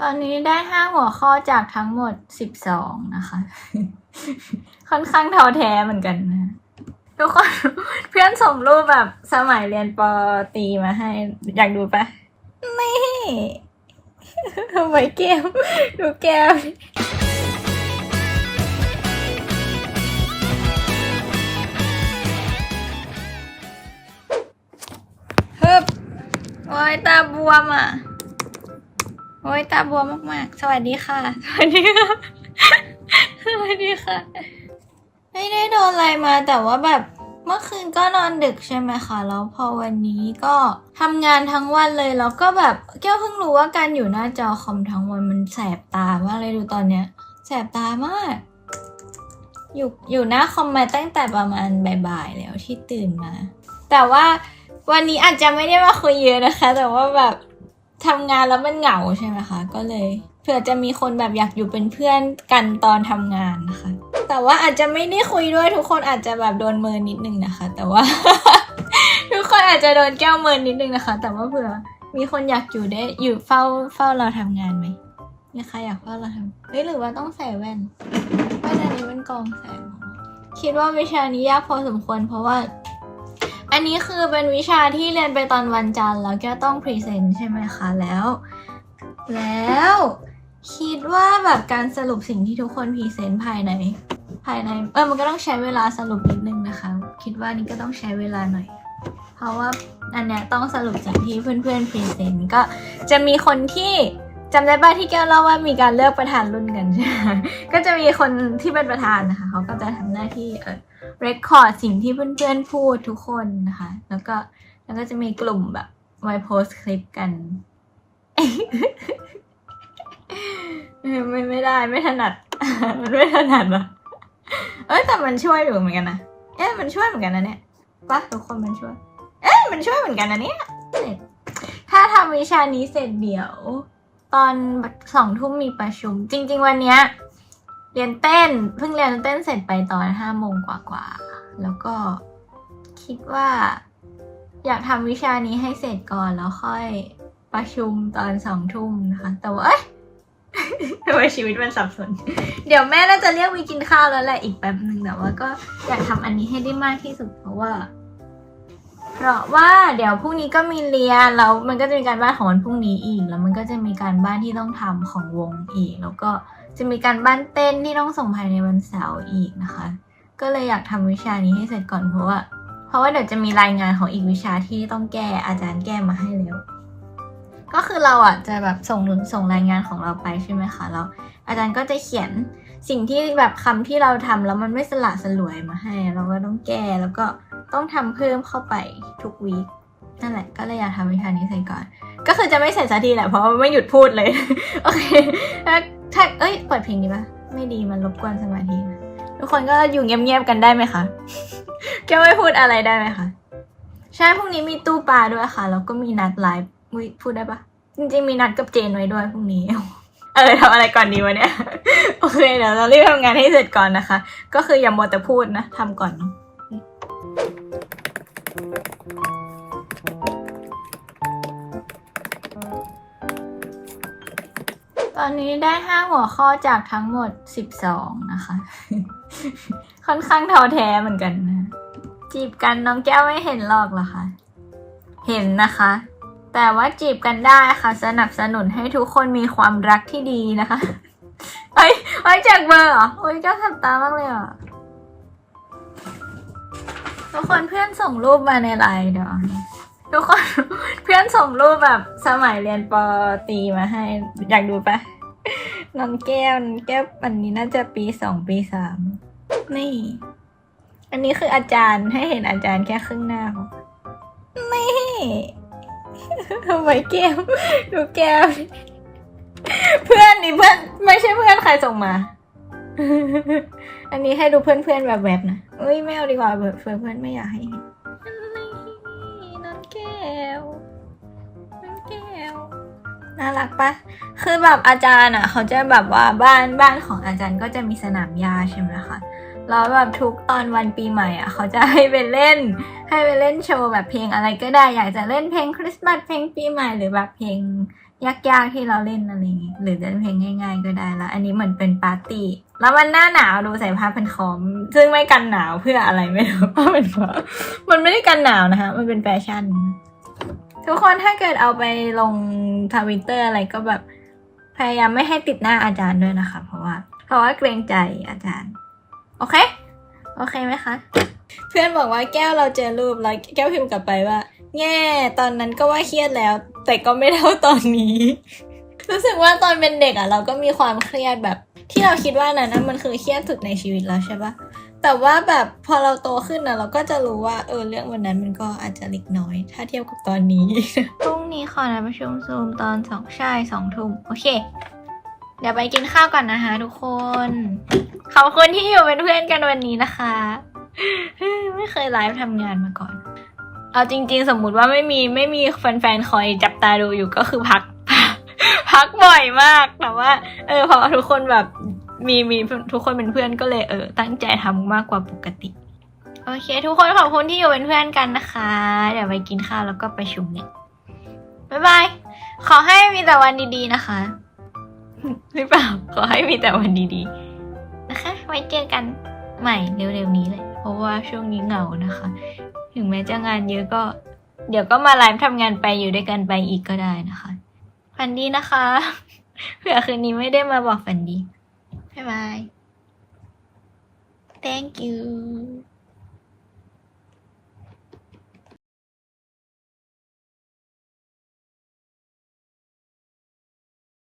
ตอนนี้ได้ห้าหัวข้อจากทั้งหมดสิบสองนะคะ ค่อนข้างท้อแท้เหมือนกันนะ ทุกคนเพื่อนส่งรูปแบบสมัยเรียนปตีมาให้ อยากดูปะนี่ทำไมแก้มดูแก้มฮึบโอ้ยตาบวมอะ โอ้ยตาบวมมากๆ สวัสดีค่ะ สวัสดีค่ะ สวัสดีค่ะ ไม่ได้โดนอะไรมาแต่ว่าแบบเมื่อคืนก็นอนดึกใช่ไหมคะแล้วพอวันนี้ก็ทำงานทั้งวันเลยแล้วก็แบบแก้วเพิ่งรู้ว่าการอยู่หน้าจอคอมทั้งวันมันแสบตามากเลยดูตอนเนี้ย แสบตามาก อยู่อยู่หน้าคอมมาตั้งแต่ประมาณบ่ายๆแล้วที่ตื่นมา แต่ว่าวันนี้อาจจะไม่ได้มาคุยเยอะนะคะ แต่ว่าแบบ ทำงานแล้วมันเหงาใช่ไหมคะ ก็เลยเผื่อจะมีคนแบบอยากอยู่เป็นเพื่อนกันตอนทำงานนะคะ แต่ว่าอาจจะไม่ได้คุยด้วยทุกคนอาจจะแบบโดนเมินนิดนึงนะคะ แต่ว่า ทุกคนอาจจะโดนแก้วเมินนิดนึงนะคะ แต่ว่าเผื่อมีคนอยากอยู่ได้อยู่เฝ้าเฝ้าเราทำงานไหมมีใครอยากเฝ้าเราทำเฮ้ยหรือว่าต้องใส่แว่นแว่นอันนี้มันกองแสงคิดว่าวิชานี้ยากพอสมควรเพราะว่า อันนี้คือเป็นวิชาที่เรียนไปตอนวันจันทร์แล้วแกต้องพรีเซนต์ใช่ไหมคะแล้ว แล้วคิดว่าแบบการสรุปสิ่งที่ทุกคนพรีเซนต์ภายใน ภายในเออมันก็ต้องใช้เวลาสรุปนิดนึงนะคะ คิดว่านี่ก็ต้องใช้เวลาหน่อย เพราะว่าอันเนี้ยต้องสรุปสิ่งที่เพื่อนๆพรีเซนต์ก็จะมีคนที่ จำได้ป่ะที่แก้วเล่าว่ามีการเลือกประธานรุ่นกันใช่ไหมก็จะมีคนที่เป็นประธานนะคะเขาก็จะทำหน้าที่เออเรคคอร์ดสิ่งที่เพื่อนๆพูดทุกคนนะคะ แล้วก็แล้วก็จะมีกลุ่มแบบไว้โพสคลิปกันไม่ไม่ได้ไม่ถนัดมันไม่ถนัดหรอเอ้ยแต่มันช่วยอยู่เหมือนกันนะเอ๊ะมันช่วยเหมือนกันนะเนี่ยปะทุกคนมันช่วย เอ๊ะมันช่วยเหมือนกันนะเนี่ยถ้าทำวิชานี้เสร็จเดี๋ยว ตอนสองทุ่มมีประชุม จริง ๆ วันเนี้ยเรียนเต้นเพิ่งเรียนเต้นเสร็จไปตอนห้าโมงกว่าๆแล้วก็คิดว่า อยากทำวิชานี้ให้เสร็จก่อนแล้วค่อยประชุมตอนสองทุ่มนะคะ แต่ว่าเอ้ยทำไมชีวิตมันสับสน เดี๋ยวแม่น่าจะเรียกไปกินข้าวแล้วแหละอีกแป๊บหนึ่งแต่ว่าก็อยากทำอันนี้ให้ได้มากที่สุดเพราะว่า เพราะว่าเดี๋ยวพรุ่งนี้ก็มีเรียนแล้วมันก็จะมีการบ้านของวันพรุ่งนี้อีก แล้วมันก็จะมีการบ้านที่ต้องทำของวงอีก แล้วก็จะมีการบ้านเต้นที่ต้องส่งภายในวันเสาร์อีกนะคะ ก็เลยอยากทำวิชานี้ให้เสร็จก่อนเพราะว่า เพราะว่าเดี๋ยวจะมีรายงานของอีกวิชาที่ต้องแก้อาจารย์แก้มาให้แล้ว ก็คือเราอะจะแบบส่งส่งรายงานของเราไปใช่ไหมคะแล้วอาจารย์ก็จะเขียน สิ่งที่แบบคำที่เราทำแล้วมันไม่สละสลวยมาให้ เราก็ต้องแก้แล้วก็ต้องทำเพิ่มเข้าไปทุกวีคนั่นแหละ ก็เลยอยากทำวิชานี้เสร็จก่อน ก็คือจะไม่เสร็จสักทีแหละเพราะไม่หยุดพูดเลย โอเคแล้วถ้าเอ้ยเปิดเพลงดีปะไม่ดีมันรบกวนสมาธินะทุกคนก็อยู่เงียบๆกันได้ไหมคะแกไม่พูดอะไรได้ไหมคะใช่พรุ่งนี้มีตู้ปลาด้วยค่ะแล้วก็มีนัดไลฟ์พูดได้ปะจริงๆมีนัดกับเจนไว้ด้วยพรุ่งนี้ เออทำอะไรก่อนดีวะเนี่ย โอเคเดี๋ยวเรารีบทำงานให้เสร็จก่อนนะคะ ก็คืออย่ามัวแต่พูดนะทำก่อนเนาะตอนนี้ได้ห้าหัวข้อจากทั้งหมดสิบสองนะคะ ค่อนข้างท้อแท้เหมือนกันนะ จีบกันน้องแก้วไม่เห็นหรอกเหรอคะ เห็นนะคะ แต่ว่าจีบกันได้ค่ะ สนับสนุนให้ทุกคนมีความรักที่ดีนะคะเอ้ยเอ้ยจากเบอร์เหรอโอ้ยแก้วทำตามากเลยอะทุกคนเพื่อนส่งรูปมาในไลน์เดี๋ยวทุกคนเพื่อนส่งรูปแบบสมัยเรียนปตีมาให้ อยากดูปะน้องแก้วนองแก้วอันนี้น่าจะปีสองปีสามนี่ อันนี้คืออาจารย์ให้เห็นอาจารย์แค่ครึ่งหน้าของนี่ ทำไมแก้วดูแก้วเพื่อนนี่เพื่อนไม่ใช่เพื่อนใครส่งมา อันนี้ให้ดูเพื่อนๆแบบแบบๆนะเอ้ยไม่เอาดีกว่าเพื่อนเพื่อนไม่อยากให้เห็นนี่น้องแก้วน้องแก้วน่ารักปะคือแบบอาจารย์อะ เขาจะแบบว่าบ้านบ้านของอาจารย์ก็จะมีสนามหญ้าใช่ไหมคะ แล้วแบบทุกตอนวันปีใหม่อะเขาจะให้ไปเล่น ให้ไปเล่นโชว์แบบเพลงอะไรก็ได้ อยากจะเล่นเพลงคริสต์มาสเพลงปีใหม่หรือแบบเพลงยากๆที่เราเล่นอะไรอย่างงี้หรือจะเป็นเพลงง่าย ๆ ก็ได้แล้ว อันนี้เหมือนเป็นปาร์ตี้แล้วมันหน้าหนาวดูใส่ผ้าพันคอม ซึ่งไม่กันหนาวเพื่ออะไรไม่รู้ผ้าพันคอมมันไม่ได้กันหนาวนะคะมันเป็นแฟชั่น ทุกคนถ้าเกิดเอาไปลงทวิตเตอร์อะไรก็แบบพยายามไม่ให้ติดหน้าอาจารย์ด้วยนะคะ เพราะว่า เพราะว่าเกรงใจอาจารย์ โอเค โอเคไหมคะ เพื่อนบอกว่าแก้วเราเจอรูปแล้วแก้วพิมพ์กลับไปว่า แง่ตอนนั้นก็ว่าเครียดแล้ว แต่ก็ไม่เท่าตอนนี้ รู้สึกว่าตอนเป็นเด็กอะ เราก็มีความเครียดแบบ ที่เราคิดว่านั้นมันคือเครียดสุดในชีวิตแล้วใช่ปะแต่ว่าแบบพอเราโตขึ้นนะเราก็จะรู้ว่าเออเรื่องวันนั้นมันก็อาจจะเล็กน้อย ถ้าเทียบกับตอนนี้พรุ่งนี้ขอนัดประชุมซูมตอนสองใช่สองทุ่มโอเค ดี๋ยวไปกินข้าวก่อนนะคะทุกคน ขอบคุณที่อยู่เป็นเพื่อนกันวันนี้นะคะ ไม่เคยไลฟ์ทำงานมาก่อน เอาจริง ๆ สมมุติว่าไม่มีไม่มีแฟนๆคอยจับตาดูอยู่ก็คือพัก พักบ่อยมากแต่ว่า เออพอทุกคนแบบมีมีทุกคนเป็นเพื่อนก็เลยเออ ตั้งใจทำมากกว่าปกติ โอเค ทุกคนขอบคุณที่อยู่เป็นเพื่อนกันนะคะ เดี๋ยวไปกินข้าวแล้วก็ไปชุมเนี่ยบ๊ายบายขอให้มีแต่วันดีๆนะคะ หรือเปล่า ขอให้มีแต่วันดีๆ นะคะ ไว้เจอกันใหม่เร็วๆนี้เลย เพราะว่าช่วงนี้เหงานะคะ ถึงแม้จะงานเยอะก็ เดี๋ยวก็มาไลฟ์ทำงานไปอยู่ด้วยกันไปอีกก็ได้นะคะฝันดีนะคะ เผื่อคืนนี้ไม่ได้มาบอกฝันดี บ๊ายบาย thank you